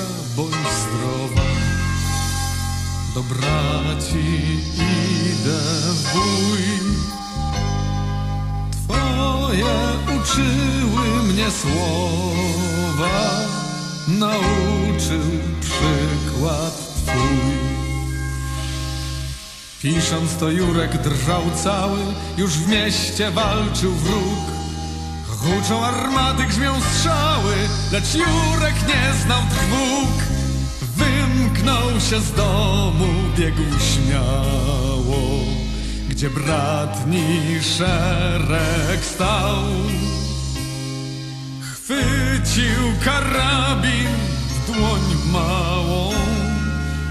pierwsza bądź zdrowa. Do braci idę, wuj. Twoje uczyły mnie słowa, nauczył przykład Twój. Pisząc to Jurek drżał cały, już w mieście walczył wróg. Huczą armaty, grzmią strzały, lecz Jurek nie znał trwóg. Wymknął się z domu, biegł śmiało, gdzie bratni szereg stał. Chwycił karabin w dłoń małą,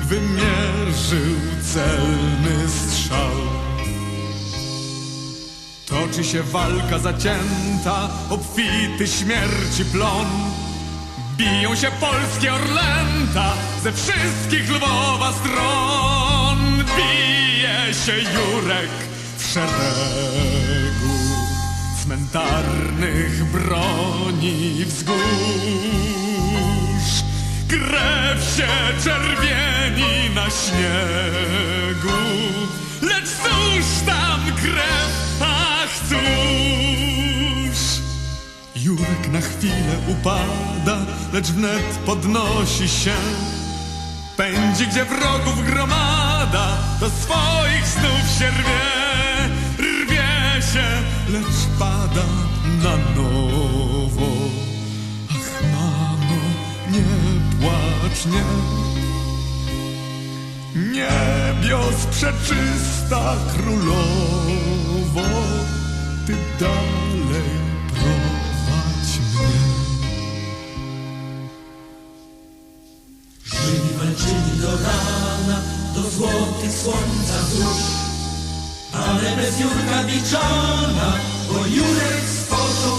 wymierzył celny strzał. Toczy się walka zacięta, obfity śmierci plon. Biją się polskie orlęta ze wszystkich Lwowa stron. Bije się Jurek w szeregu cmentarnych broni wzgórz. Krew się czerwieni na śniegu, lecz Jurek na chwilę upada, lecz wnet podnosi się. Pędzi, gdzie wrogów gromada, do swoich snów się rwie. Rwie się, lecz pada na nowo. Ach, mamo, nie płacz, nie. Niebios przeczysta królowo, ty dalej rana, do złotych słońca wzrusz. Ale bez Jurka Biczana, bo Jurek stworzył